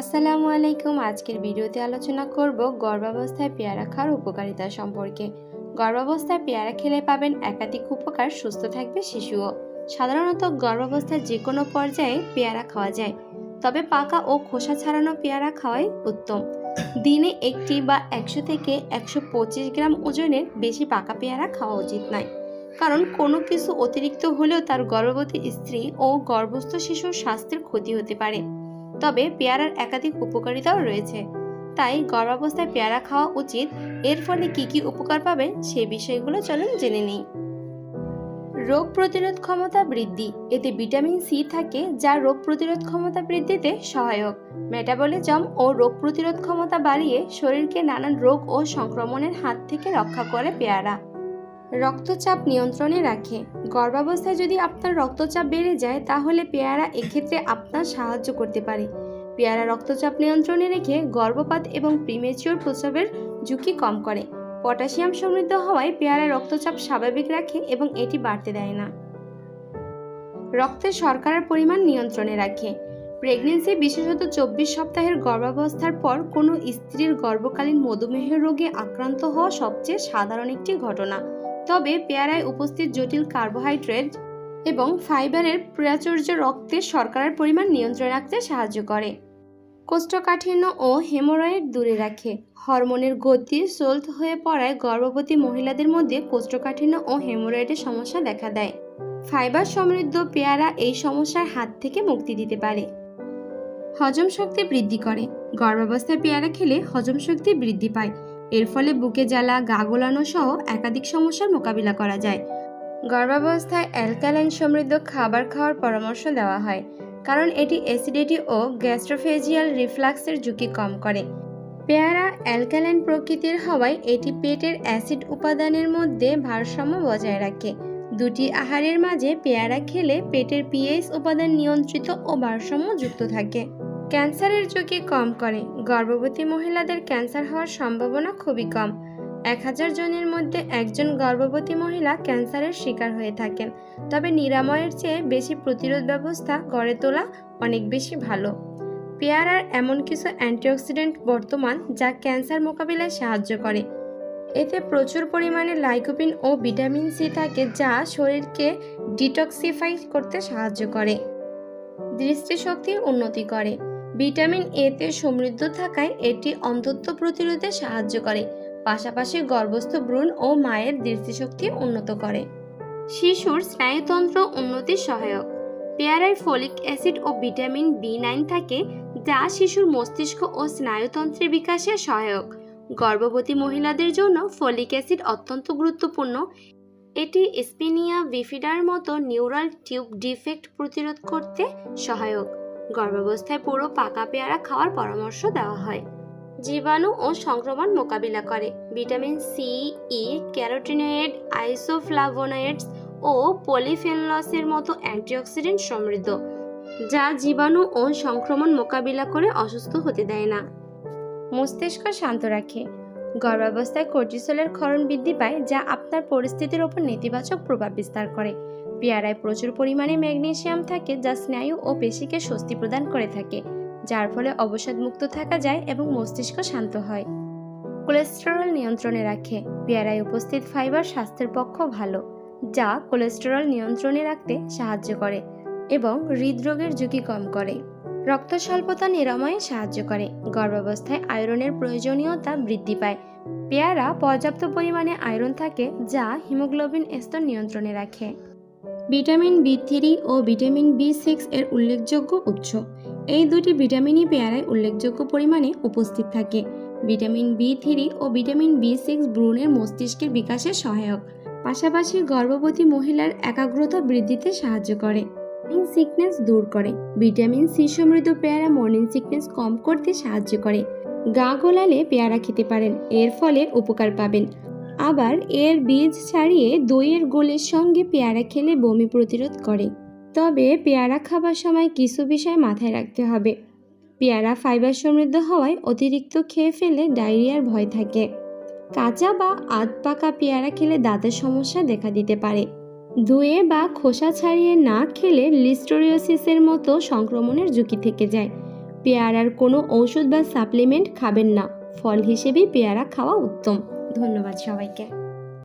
আসসালামু আলাইকুম। আজকের ভিডিওতে আলোচনা করব গর্ভাবস্থায় পেয়ারা খাওয়ার উপকারিতা সম্পর্কে। গর্ভাবস্থায় পেয়ারা খেলে পাবেন একাধিক উপকার, সুস্থ থাকবে শিশুও। সাধারণত গর্ভাবস্থায় যে কোনো পর্যায়ে পেয়ারা খাওয়া যায়, তবে পাকা ও খোসা ছাড়ানো পেয়ারা খাওয়াই উত্তম। দিনে একটি বা একশো থেকে একশো পঁচিশ গ্রাম ওজনের বেশি পাকা পেয়ারা খাওয়া উচিত নয়, কারণ কোনো কিছু অতিরিক্ত হলেও তার গর্ভবতী স্ত্রী ও গর্ভস্থ শিশুর স্বাস্থ্যের ক্ষতি হতে পারে। তবে পেয়ারার একাধিক উপকারিতাও রয়েছে। তাই গর্ভাবস্থায় পেয়ারা খাওয়া উচিত। এর ফলে কি কি উপকার পাবে সেই বিষয়গুলো চলুন জেনে নিই। রোগ প্রতিরোধ ক্ষমতা বৃদ্ধি। এতে ভিটামিন সি থাকে, যা রোগ প্রতিরোধ ক্ষমতা বৃদ্ধিতে সহায়ক। মেটাবলিজম ও রোগ প্রতিরোধ ক্ষমতা বাড়িয়ে শরীরকে নানান রোগ ও সংক্রমণের হাত থেকে রক্ষা করে পেয়ারা। রক্তচাপ নিয়ন্ত্রণে রাখে। গর্ভাবস্থায় যদি আপনার রক্তচাপ বেড়ে যায়, তাহলে পেয়ারা এক্ষেত্রে আপনার সাহায্য করতে পারে। পেয়ারা রক্তচাপ নিয়ন্ত্রণে রেখে গর্ভপাত এবং প্রিমেচিওর প্রসবের ঝুঁকি কম করে। পটাশিয়াম সমৃদ্ধ হওয়ায় পেয়ারা রক্তচাপ স্বাভাবিক রাখে এবং এটি বাড়তে দেয় না। রক্তে শর্করার পরিমাণ নিয়ন্ত্রণে রাখে। প্রেগনেন্সি বিশেষত চব্বিশ সপ্তাহের গর্ভাবস্থার পর কোনো স্ত্রীর গর্ভকালীন মধুমেহ রোগে আক্রান্ত হওয়া সবচেয়ে সাধারণ একটি ঘটনা। তবে পেয়ারায় উপস্থিত জটিল কার্বোহাইড্রেট এবং ফাইবারের প্রাচুর্য রক্তে শর্করার পরিমাণ নিয়ন্ত্রণে রাখতে সাহায্য করে। কোষ্ঠকাঠিন্য ও হেমোরয়েড দূরে রাখে। হরমোনের গতি সোল্ট হয়ে পড়ায় গর্ভবতী মহিলাদের মধ্যে কোষ্ঠকাঠিন্য ও হেমোরয়েডের সমস্যা দেখা দেয়। ফাইবার সমৃদ্ধ পেয়ারা এই সমস্যার হাত থেকে মুক্তি দিতে পারে। হজম শক্তি বৃদ্ধি করে। গর্ভাবস্থায় পেয়ারা খেলে হজম শক্তি বৃদ্ধি পায়। এর ফলে বুকে জ্বালা, গা গোলানো সহ একাধিক সমস্যার মোকাবিলা করা যায়। গর্ভাবস্থায় অ্যালকালাইন সমৃদ্ধ খাবার খাওয়ার পরামর্শ দেওয়া হয়, কারণ এটি অ্যাসিডিটি ও গ্যাস্ট্রোফেজিয়াল রিফ্লাক্সের ঝুঁকি কম করে। পেয়ারা অ্যালকালাইন প্রকৃতির হওয়ায় এটি পেটের অ্যাসিড উপাদানের মধ্যে ভারসাম্য বজায় রাখে। দুটি আহারের মাঝে পেয়ারা খেলে পেটের পিএইচ উপাদান নিয়ন্ত্রিত ও ভারসাম্য যুক্ত থাকে। ক্যান্সারের ঝুঁকি কম করে। গর্ভবতী মহিলাদের ক্যান্সার হওয়ার সম্ভাবনা খুবই কম। এক হাজার জনের মধ্যে একজন গর্ভবতী মহিলা ক্যান্সারের শিকার হয়ে থাকেন। তবে নিরাময়ের চেয়ে বেশি প্রতিরোধ ব্যবস্থা গড়ে তোলা অনেক বেশি ভালো। পেয়ারার এমন কিছু অ্যান্টিঅক্সিডেন্ট বর্তমান যা ক্যান্সার মোকাবিলায় সাহায্য করে। এতে প্রচুর পরিমাণে লাইকোপিন ও ভিটামিন সি থাকে যা শরীরকে ডিটক্সিফাই করতে সাহায্য করে। দৃষ্টিশক্তি উন্নতি করে। ভিটামিন এতে সমৃদ্ধ থাকায় এটি অন্ধত্ব প্রতিরোধে সাহায্য করে, পাশাপাশি গর্ভস্থ ভ্রূণ ও মায়ের দৃষ্টিশক্তি উন্নত করে। শিশুর স্নায়ুতন্ত্র উন্নতির সহায়ক। পেয়ারায় ফলিক অ্যাসিড ও ভিটামিন বি নাইন থাকে, যা শিশুর মস্তিষ্ক ও স্নায়ুতন্ত্রের বিকাশে সহায়ক। গর্ভবতী মহিলাদের জন্য ফলিক অ্যাসিড অত্যন্ত গুরুত্বপূর্ণ। এটি স্পিনিয়া বিফিডার মতো নিউরাল টিউব ডিফেক্ট প্রতিরোধ করতে সহায়ক। গর্ভাবস্থায় পুরো পাকা পেয়ারা খাওয়ার পরামর্শ দেওয়া হয়। জীবাণু ও সংক্রমণ মোকাবিলা করে। Vitamin C E carotenoid isoflavonoids ও পলিফেনলসের মতো অ্যান্টিঅক্সিডেন্ট সমৃদ্ধ, যা জীবাণু ও সংক্রমণ মোকাবিলা করে অসুস্থ হতে দেয় না। মস্তিষ্ক শান্ত রাখে। গর্ভাবস্থায় কর্টিসলের ক্ষরণ বৃদ্ধি পায়, যা আপনার পরিস্থিতির ওপর নেতিবাচক প্রভাব বিস্তার করে। পেয়ারায় প্রচুর পরিমাণে ম্যাগনেসিয়াম থাকে, যা স্নায়ু ও পেশিকে স্বস্তি প্রদান করে থাকে, যার ফলে অবসাদমুক্ত থাকা যায় এবং মস্তিষ্ক শান্ত হয়। কোলেস্টেরল নিয়ন্ত্রণে রাখে, পেয়ারায় উপস্থিত ফাইবার স্বাস্থ্যের পক্ষ ভালো, যা কোলেস্টেরল নিয়ন্ত্রণে রাখতে সাহায্য করে এবং হৃদরোগের ঝুঁকি কম করে। রক্ত স্বল্পতা নিরাময়ে সাহায্য করে। গর্ভাবস্থায় আয়রনের প্রয়োজনীয়তা বৃদ্ধি পায়। পেয়ারা পর্যাপ্ত পরিমাণে আয়রন থাকে, যা হিমোগ্লোবিন স্তর নিয়ন্ত্রণে রাখে। ভিটামিন বি থ্রি ও ভিটামিন বি সিক্স এর উল্লেখযোগ্য উৎস। এই দুটি ভিটামিনই পেয়ারায় উল্লেখযোগ্য পরিমাণে উপস্থিত থাকে। ভিটামিন বি থ্রি ও ভিটামিন বি সিক্স ভ্রূণের মস্তিষ্কের বিকাশে সহায়ক। পাশাপাশি গর্ভবতী মহিলার একাগ্রতা বৃদ্ধিতে সাহায্য করে। মর্নিং সিকনেস দূর করে। ভিটামিন সি সমৃদ্ধ পেয়ারা মর্নিং সিকনেস কম করতে সাহায্য করে। গা গোলালে পেয়ারা খেতে পারেন, এর ফলে উপকার পাবেন। আবার এর বীজ ছাড়িয়ে দইয়ের গোলের সঙ্গে পেয়ারা খেলে বমি প্রতিরোধ করে। তবে পেয়ারা খাবার সময় কিছু বিষয় মাথায় রাখতে হবে। পেয়ারা ফাইবার সমৃদ্ধ হওয়ায় অতিরিক্ত খেয়ে ফেলে ডায়রিয়ার ভয় থাকে। কাঁচা বা আধ পাকা পেয়ারা খেলে দাঁতের সমস্যা দেখা দিতে পারে। ধুয়ে বা খোসা ছাড়িয়ে না খেলে লিস্টোরিওসিসের মতো সংক্রমণের ঝুঁকি থেকে যায়। পেয়ারার কোনো ঔষধ বা সাপ্লিমেন্ট খাবেন না। ফল হিসেবেই পেয়ারা খাওয়া উত্তম। ধন্যবাদ সবাইকে।